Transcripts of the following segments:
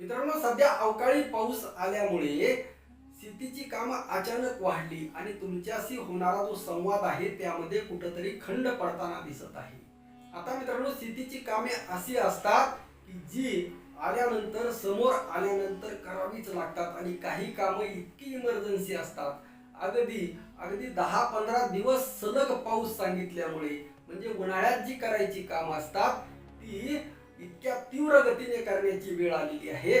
मित्रांनो सध्या अवकाळी पाऊस आल्यामुळे शेतीची कामं अचानक वाढली आणि तुमच्याशी होणारा जो संवाद आहे त्यामध्ये कुठंतरी खंड पडताना दिसत आहे. आता मित्रांनो शेतीची कामे अशी असतात की जी आल्यानंतर समोर आल्यानंतर करावीच लागतात आणि काही कामं इतकी इमर्जन्सी असतात. अगदी अगदी दहा पंधरा दिवस सलग पाऊस सांगितल्यामुळे म्हणजे उन्हाळ्यात जी करायची कामं असतात ती इतक्या तीव्र गतीने करण्याची वेळ आलेली आहे.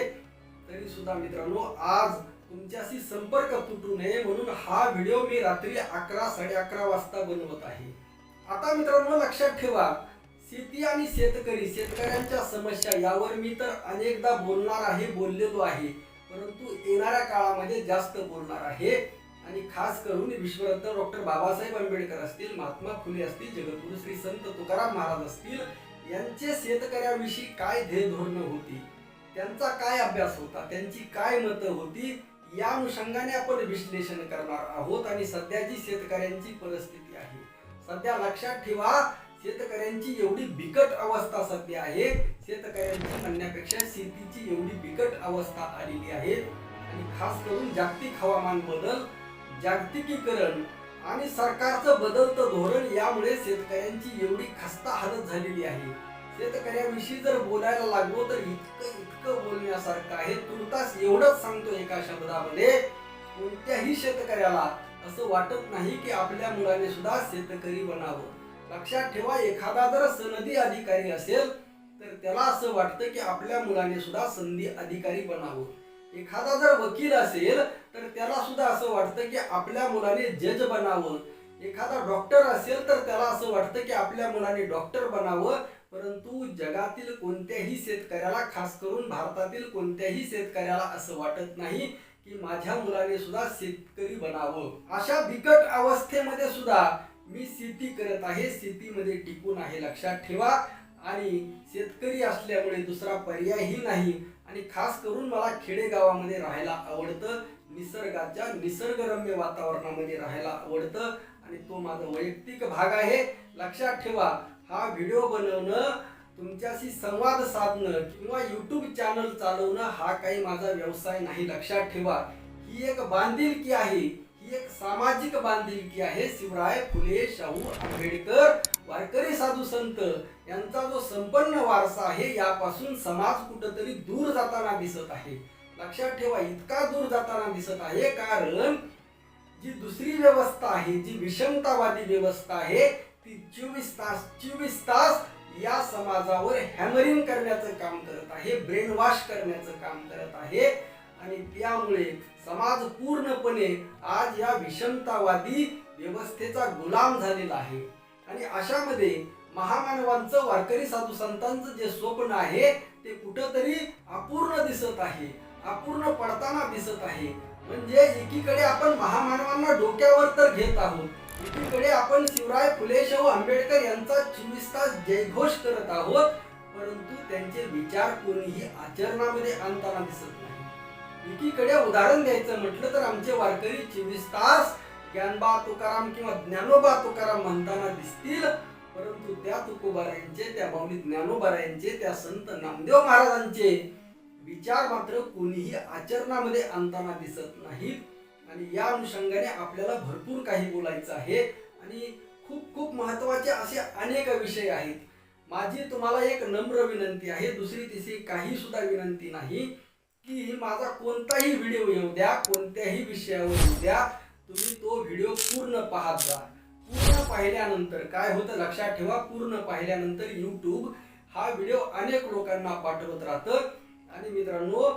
तरी सुद्धा मित्रांनो आज तुमच्याशी संपर्क तुटू नये म्हणून हा व्हिडिओ मी रात्री अकरा साडे अकरा वाजता बनवत आहे. आता मित्रांनो लक्षात ठेवा शेती आणि शेतकरी शेतकऱ्यांच्या समस्या यावर मी तर अनेकदा बोलणार आहे बोललेलो आहे. परंतु येणाऱ्या काळामध्ये जास्त बोलणार आहे. आणि खास करून विश्वरत्न डॉक्टर बाबासाहेब आंबेडकर असतील महात्मा फुले असतील जगद्गुरु श्री संत तुकाराम महाराज असतील यांचे शेतकऱ्याविषयी काय ध्येय धोरणं होती? त्यांचा काय अभ्यास होता? त्यांची काय मतं होती? या अनुषंगाने आपण विश्लेषण करणार आहोत आणि सध्याची शेतकऱ्यांची परिस्थिती आहे. सध्या लक्षात ठेवा शेतकऱ्यांची एवढी बिकट अवस्था सध्या आहे. शेतकऱ्यांची म्हणण्यापेक्षा शेतीची एवढी बिकट अवस्था आलेली आहे. आणि खास करून जागतिक हवामान बदल जागतिकीकरण आणि सरकारचं बदलतं धोरण यामुळे शेतकऱ्यांची एवढी खस्ता हालत झालेली आहे. शेतकऱ्याविषयी जर बोलायला लागलो तर इतकं इतकं बोलण्यासारखं आहे. तुर्तास एवढंच सांगतो एका शब्दामध्ये कोणत्याही शेतकऱ्याला असं वाटत नाही की आपल्या मुलाने सुद्धा शेतकरी बनावं. लक्षात ठेवा एखादा जर सनदी अधिकारी असेल तर त्याला असं वाटतं की आपल्या मुलाने सुद्धा संधी अधिकारी बनावं. एखादा जर वकील असेल तर त्याला सुद्धा असं वाटतं की आपल्या मुलाने जज बनावं. एखादा डॉक्टर असेल तर त्याला असं वाटतं की आपल्या मुलाने डॉक्टर बनावं. परंतु जगातील कोणत्याही शेतकऱ्याला खास करून भारतातील कोणत्याही शेतकऱ्याला असं वाटत नाही की माझ्या मुलाने सुद्धा शेतकरी बनावं. अशा बिकट अवस्थेमध्ये सुद्धा मी शेती करत आहे. शेतीमध्ये टिकून आहे लक्षात ठेवा. आणि शेतकरी असल्यामुळे दुसरा पर्यायही नाही. आणि खास करून मला खेडेगावामध्ये राहायला आवडतं निसर्गाच्या निसर्गरम्य वातावरणामध्ये राहायला आवडतं आणि तो माझा वैयक्तिक भाग आहे. लक्षात ठेवा हा व्हिडिओ बनवणं तुमच्याशी संवाद साधणं किंवा यूट्यूब चॅनल चालवणं हा काही माझा व्यवसाय नाही. लक्षात ठेवा ही एक बांधिलकी आहे. ही एक सामाजिक बांधिलकी आहे. शिवराय फुले शाहू आंबेडकर वारकरी साधू संत यांचा जो संपन्न वारसा आहे यापासून समाज कुठंतरी दूर जाताना दिसत आहे. लक्षात ठेवा इतका दूर जाताना दिसत आहे कारण जी दुसरी व्यवस्था आहे जी विषमतावादी व्यवस्था आहे ती चोवीस तास चोवीस तास या समाजावर हॅमरिंग करण्याचं काम करत आहे ब्रेन वॉश करण्याचं काम करत आहे. आणि त्यामुळे समाज पूर्णपणे आज या विषमतावादी व्यवस्थेचा गुलाम झालेला आहे. आणि अशामध्ये महामानवांचं वारकरी साधू संतांचं जे स्वप्न आहे ते कुठंतरी अपूर्ण दिसत आहे. अपूर्ण पडताना दिसत आहे. म्हणजे एकीकडे आपण महामानवांना डोक्यावर तर घेत आहोत. एकीकडे आपण शिवराय फुले शाहू आंबेडकर यांचा चोवीस तास जयघोष करत आहोत. परंतु त्यांचे विचार कोणीही आचरणामध्ये आणताना दिसत नाही. एकीकडे उदाहरण द्यायचं म्हटलं तर आमचे वारकरी चोवीस तास ज्ञानबा तुकाराम किंवा ज्ञानोबा तुकाराम म्हणताना दिसतील. परंतु त्या तुकोबारायांचे त्या माऊली ज्ञानोबारायांचे त्या संत नामदेव महाराजांचे विचार मात्र कोणीही आचरणामध्ये आणताना दिसत नाहीत. आणि या अनुषंगाने आपल्याला भरपूर काही बोलायचं आहे. आणि खूप खूप महत्त्वाचे असे अनेक विषय आहेत. माझी तुम्हाला एक नम्र विनंती आहे. दुसरी तिसरी काही सुद्धा विनंती नाही की माझा कोणताही व्हिडिओ येऊ द्या कोणत्याही विषयावर येऊ द्या. तुम्ही तो व्हिडिओ पूर्ण पाहत जा. पूर्ण पाहिल्यानंतर काय होतं लक्षात ठेवा पूर्ण पाहिल्यानंतर यूट्यूब हा व्हिडिओ अनेक लोकांना पाठवत राहतं. आणि मित्रांनो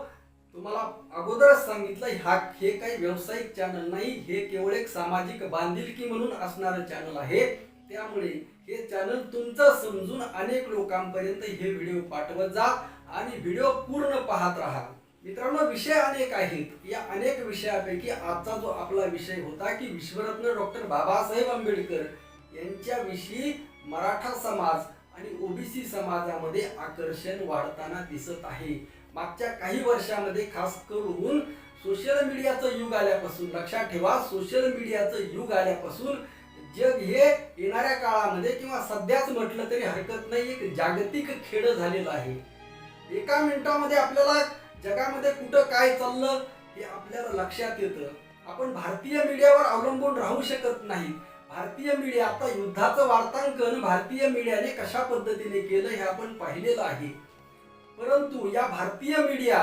तुम्हाला अगोदरच सांगितलं हा हे काही व्यावसायिक चॅनल नाही हे केवळ एक सामाजिक बांधिलकी म्हणून असणारं चॅनल आहे. त्यामुळे हे चॅनल तुमचं समजून अनेक लोकांपर्यंत हे व्हिडिओ पाठवत जा आणि व्हिडिओ पूर्ण पाहत राहा. मित्रांनो विषय अनेक आहेत. या अनेक विषयापैकी आजचा जो आपला विषय होता की विश्वरत्न डॉक्टर बाबासाहेब आंबेडकर यांच्याविषयी मराठा समाज आणि ओबीसी समाजामध्ये आकर्षण वाढताना दिसत आहे. मागच्या काही वर्षामध्ये खास करून सोशल मीडियाचं युग आल्यापासून लक्षात ठेवा सोशल मीडियाचं युग आल्यापासून जग हे येणाऱ्या काळामध्ये किंवा सध्याच म्हटलं तरी हरकत नाही एक जागतिक खेळ झालेलं आहे. एका मिनिटामध्ये आपल्याला जगामध्ये कुठं काय चाललं हे आपल्याला लक्षात येतं. आपण भारतीय मीडियावर अवलंबून राहू शकत नाही. भारतीय मीडिया आता युद्धाचं वार्तांकन भारतीय मीडियाने कशा पद्धतीने केलं हे आपण पाहिलेलं आहे. परंतु या भारतीय मीडिया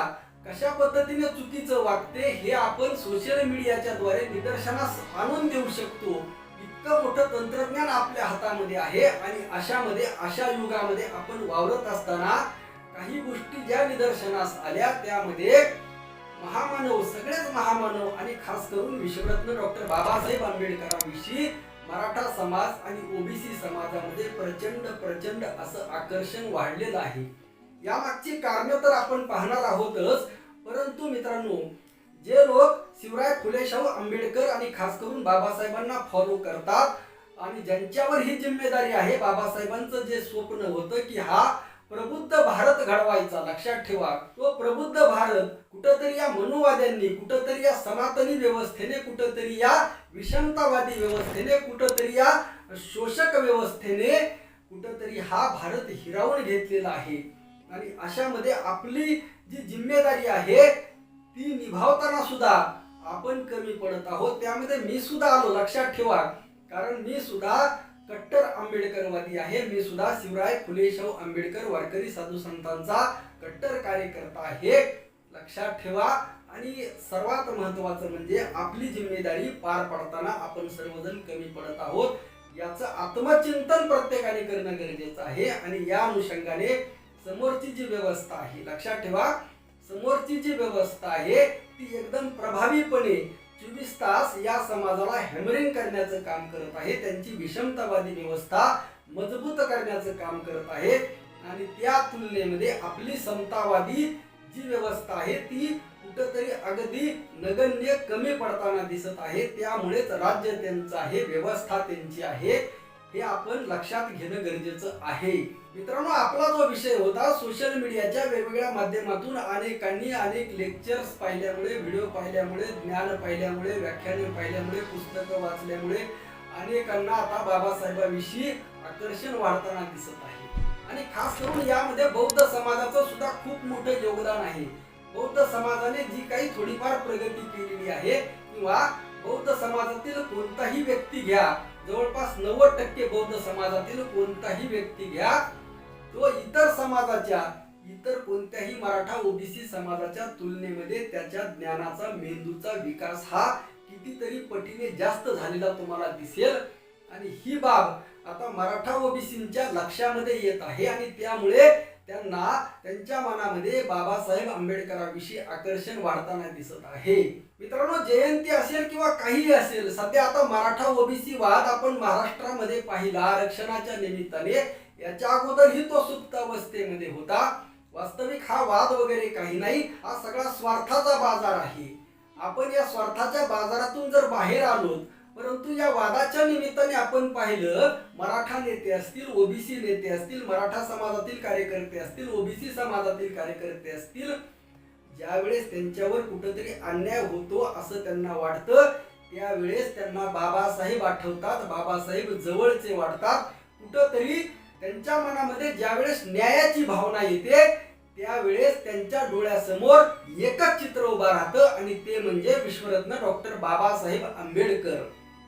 कशा पद्धतीने चुकीचं वागते हे आपण सोशल मीडियाच्या द्वारे निदर्शनास आणून देऊ शकतो. इतकं मोठं तंत्रज्ञान आपल्या हातामध्ये आहे आणि अशामध्ये अशा युगामध्ये आपण वावरत असताना काही गोष्टी ज्या निदर्शनास आल्या त्यामध्ये महामानव सगळेच महामानव आणि खास करून विश्वरत्न डॉक्टर बाबासाहेब आंबेडकरांविषयी मराठा समाज आणि ओबीसी समाजामध्ये प्रचंड प्रचंड असं आकर्षण वाढलेलं आहे. यामागची कारणं तर आपण पाहणार आहोतच परंतु मित्रांनो जे लोक शिवराय फुले शाहू आंबेडकर आणि खास करून बाबासाहेबांना फॉलो करतात आणि ज्यांच्यावर ही जिम्मेदारी आहे बाबासाहेबांचं जे स्वप्न होतं की हा प्रबुद्ध भारत घडवायचा लक्षात ठेवा. तो प्रबुद्ध भारत कुठंतरी या मनुवाद्यांनी कुठंतरी या सनातनी व्यवस्थेने कुठंतरी या विषमतावादी व्यवस्थेने कुठंतरी या शोषक व्यवस्थेने कुठंतरी हा भारत हिरावून घेतलेला आहे. आणि अशामध्ये आपली जी जिम्मेदारी आहे ती निभावताना सुद्धा आपण कमी पडत आहोत. त्यामध्ये मी सुद्धा आलो लक्षात ठेवा. कारण मी सुद्धा कट्टर आंबेडकरवादी आहे. मी सुद्धा शिवराय फुले शाहू आंबेडकर वारकरी साधू संतांचा कट्टर कार्यकर्ता आहे. लक्षात ठेवा. आणि सर्वात महत्वाचं म्हणजे आपली जिम्मेदारी पार पाडताना आपण सर्वजण कमी पडत आहोत. याचं आत्मचिंतन प्रत्येकाने करणं गरजेचं आहे. आणि या अनुषंगाने समोरची जी व्यवस्था आहे लक्षात ठेवा. समोरची जी व्यवस्था आहे ती एकदम प्रभावीपणे चोवीस तास या समाजाला हॅमरिंग करण्याचं काम करत आहे. त्यांची विषमतावादी व्यवस्था मजबूत करण्याचं काम करत आहे. आणि त्या तुलनेमध्ये आपली समतावादी जी व्यवस्था आहे ती कुठंतरी अगदी नगण्य कमी पडताना दिसत आहे. त्यामुळेच राज्य त्यांचं आहे व्यवस्था त्यांची आहे. हे आपण लक्षात घेणं गरजेचं आहे. मित्रांनो आपला जो विषय होता सोशल मीडियाच्या वेगवेगळ्या माध्यमातून अनेकांनी अनेक लेक्चर्स पाहिल्यामुळे व्हिडिओ पाहिल्यामुळे ज्ञान पाहिल्यामुळे व्याख्याने पाहिल्यामुळे पुस्तकं वाचल्यामुळे अनेकांना आता बाबासाहेबांविषयी आकर्षण वाढताना दिसत आहे. आणि खास करून यामध्ये बौद्ध समाजाचं सुद्धा खूप मोठं योगदान आहे. बौद्ध समाजाने जी काही थोडीफार प्रगती केलेली आहे किंवा बौद्ध समाजातील कोणताही व्यक्ती घ्या जवळपास नव्वद टक्के बौद्ध समाजातील कोणताही व्यक्ती घ्या तो इतर समाजाच्या इतर कोणत्याही मराठा ओबीसी समाजाच्या तुलनेमध्ये त्याच्या ज्ञानाचा मेंदूचा विकास हा कितीतरी पटीने जास्त झालेला तुम्हाला दिसेल. आणि ही बाब आता मराठा ओबीसींच्या लक्षामध्ये येत आहे आणि त्यामुळे त्यांना त्यांच्या मनामध्ये बाबासाहेब आंबेडकरांविषयी आकर्षण वाढताना दिसत आहे. मित्रांनो जयंती असेल किंवा काही असेल सध्या आता मराठा ओबीसी वाद आपण महाराष्ट्रामध्ये पाहिला. आरक्षणाच्या निमित्ताने याच्या अगोदरही तो सुप्त अवस्थेमध्ये होता. वास्तविक हा वाद वगैरे काही नाही. हा सगळा स्वार्थाचा बाजार आहे. आपण या स्वार्थाच्या बाजारातून जर बाहेर आलो परंतु या वादाच्या निमित्ताने आपण पाहिलं मराठा नेते असतील ओबीसी नेते असतील मराठा समाजातील कार्यकर्ते असतील ओबीसी समाजातील कार्यकर्ते असतील ज्यावेळेस त्यांच्यावर कुठंतरी अन्याय होतो असं त्यांना वाटतं त्यावेळेस त्यांना बाबासाहेब आठवतात बाबासाहेब जवळचे वाटतात. कुठंतरी त्यांच्या मनामध्ये ज्यावेळेस न्यायाची भावना येते त्यावेळेस त्यांच्या डोळ्यासमोर एकच चित्र उभं राहतं आणि ते म्हणजे विश्वरत्न डॉक्टर बाबासाहेब आंबेडकर.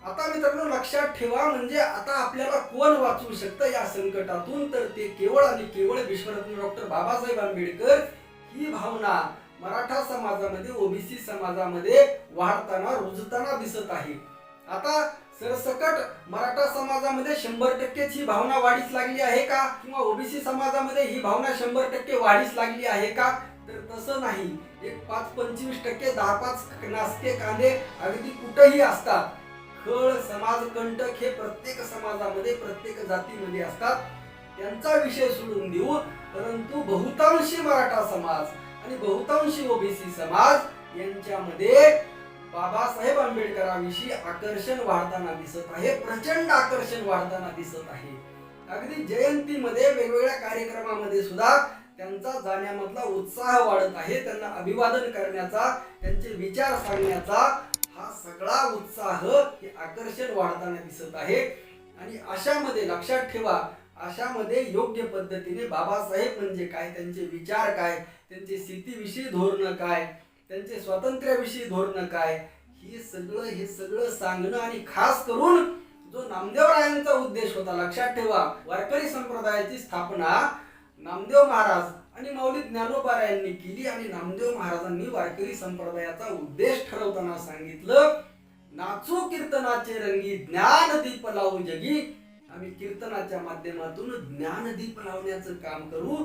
आता मित्रांनो लक्षात ठेवा म्हणजे आता आपल्याला कोण वाचवू शकतं या संकटातून? तर ते केवळ आणि केवळ विश्वरत्न डॉक्टर बाबासाहेब आंबेडकर ही भावना मराठा समाजामध्ये ओबीसी समाजामध्ये वाढताना रुजताना दिसत आहे. आता सरसकट मराठा समाजामध्ये शंभर टक्केच ही भावना वाढीस लागली आहे का? किंवा ओबीसी समाजामध्ये ही भावना शंभर टक्के वाढीस लागली आहे का? तर तसं नाही. एक पाच पंचवीस टक्के दहा पाच नास्ते कांदे अगदी कुठेही असतात. खळ समाज कंटक हे प्रत्येक समाजामध्ये प्रत्येक जातीमध्ये असतात. त्यांचा विषय सोडून देऊ परंतु बहुतांशी मराठा समाज आणि बहुतांशी ओबीसी समाज यांच्यामध्ये बाबासाहेब आंबेडकरांविषयी आकर्षण वाढताना दिसत आहे प्रचंड आकर्षण वाढताना दिसत आहे. अगदी जयंतीमध्ये वेगवेगळ्या कार्यक्रमामध्ये सुद्धा त्यांचा जाण्यामधला उत्साह वाढत आहे त्यांना अभिवादन करण्याचा त्यांचे विचार सांगण्याचा हा सगळा उत्साह हे आकर्षण वाढताना दिसत आहे. आणि अशामध्ये लक्षात ठेवा अशामध्ये योग्य पद्धतीने बाबासाहेब म्हणजे काय त्यांचे विचार काय त्यांचे स्थितीविषयी धोरणं काय त्यांचे स्वातंत्र्याविषयी धोरण काय? हे सगळं हे सगळं सांगणं आणि खास करून जो नामदेवरायांचा उद्देश होता लक्षात ठेवा वारकरी संप्रदायाची स्थापना नामदेव महाराज आणि मौली ज्ञानोपारायांनी यांनी केली आणि नामदेव महाराजांनी वारकरी संप्रदायाचा उद्देश ठरवताना सांगितलं नाचू कीर्तनाचे रंगी ज्ञान दीप लावू जगी. आम्ही कीर्तनाच्या माध्यमातून ज्ञानदीप लावण्याचं काम करू.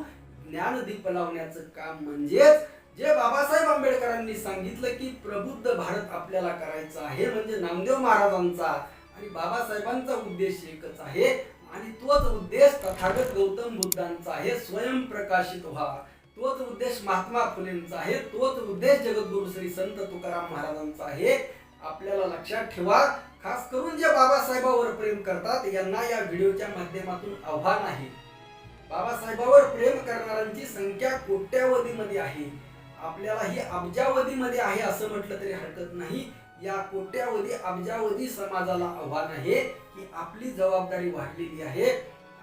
ज्ञानदीप लावण्याचं काम म्हणजेच जे बाबासाहेब आंबेडकरांनी सांगितलं की प्रबुद्ध भारत आपल्याला करायचा आहे म्हणजे नामदेव महाराजांचा. आणि बाबासाहेबांचा उद्देश एकच आहे आणि तोच उद्देश तथागत गौतम बुद्धांचा आहे स्वयंप्रकाशित व्हा. तोच उद्देश महात्मा फुलेंचा आहे तोच उद्देश जगद्गुरु श्री संत तुकाराम महाराजांचा आहे. आपल्याला लक्षात ठेवा खास करून जे बाबासाहेबावर प्रेम करतात यांना या व्हिडिओच्या माध्यमातून आव्हान आहे. बाबासाहेबावर प्रेम करणाऱ्यांची संख्या कोट्यावधीमध्ये आहे. आपल्याला ही अब्जावधीमध्ये आहे असं म्हटलं तरी हरकत नाही. या कोट्यावधी अब्जावधी समाजाला आव्हान आहे की आपली जबाबदारी वाढलेली आहे.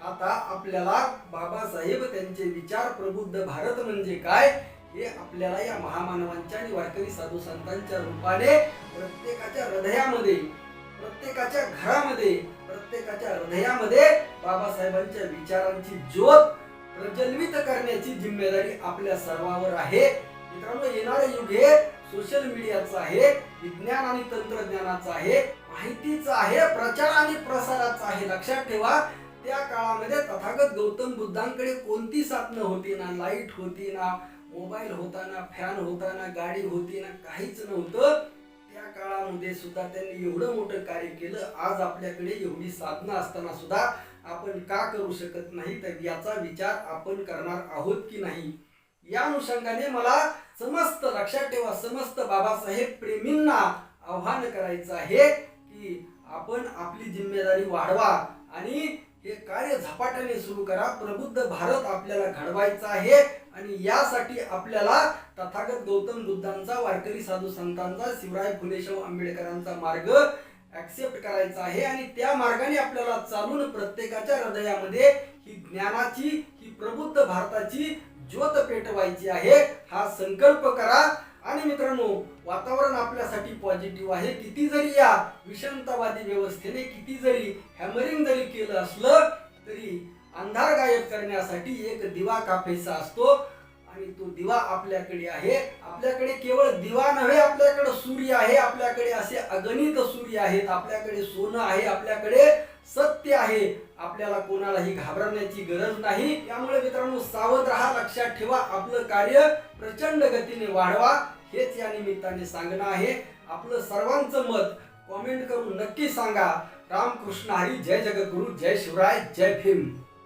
आता आपल्याला बाबासाहेब त्यांचे विचार प्रबुद्ध भारत म्हणजे काय हे आपल्याला या महामानवांच्या आणि वारकरी साधू संतांच्या रूपाने प्रत्येकाच्या हृदयामध्ये प्रत्येकाच्या घरामध्ये प्रत्येकाच्या हृदयामध्ये बाबासाहेबांच्या विचारांची ज्योत प्रज्वलित करण्याची जिम्मेदारी आपल्या सर्वांवर आहे. मित्रांनो येणारे युग हे सोशल मीडियाचं आहे विज्ञान आणि तंत्रज्ञानाचं आहे माहितीचं आहे प्रचार आणि प्रसाराचं आहे. लक्षात ठेवा त्या काळामध्ये तथागत गौतम बुद्धांकडे कोणती साधनं होती ना लाइट होती ना मोबाईल होता ना फॅन होता ना गाडी होती ना काहीच नव्हतं. त्या काळामध्ये सुद्धा त्यांनी एवढं मोठं कार्य केलं. आज आपल्याकडे एवढी साधनं असताना सुद्धा आपण का करू शकत नाही? तर याचा विचार आपण करणार आहोत की नाही? या अनुषंगाने मला समस्त लक्षात ठेवा समस्त बाबासाहेब प्रेमींना आव्हान करायचं आहे की आपण आपली जिम्मेदारी वाढवा आणि हे कार्य झपाट्याने सुरू करा. प्रबुद्ध भारत आपल्याला घडवायचा आहे आणि यासाठी आपल्याला तथागत गौतम बुद्धांचा वारकरी साधू संतांचा शिवराय फुलेशाहू आंबेडकरांचा मार्ग ऍक्सेप्ट करायचा आहे आणि त्या मार्गाने आपल्याला चालून प्रत्येकाच्या हृदयामध्ये ही ज्ञानाची ही प्रबुद्ध भारताची ज्योत पेटवायची आहे हा संकल्प करा. आणि मित्रांनो वातावरण आपल्यासाठी पॉझिटिव्ह आहे. किती जरी या विषमतावादी व्यवस्थेने किती जरी हॅमरिंग जरी केलं असलं तरी अंधार गायब करण्यासाठी एक दिवा काफेसा असतो. आणि तो दिवा आपल्याकडे आहे. आपल्याकडे केवळ दिवा नव्हे आपल्याकडे सूर्य आहे. आपल्याकडे असे अगणित सूर्य आहेत. आपल्याकडे सोनं आहे. आपल्याकडे सत्य आहे. आपल्याला कोणालाही घाबरण्याची गरज नाही. त्यामुळे मित्रांनो सावध राहा लक्षात ठेवा. आपलं कार्य प्रचंड गतीने वाढवा. हेच या निमित्ताने सांगणं आहे. आपलं सर्वांचं मत कॉमेंट करून नक्की सांगा. रामकृष्ण हरी जय जगद्गुरु जय शिवराय जय भीम.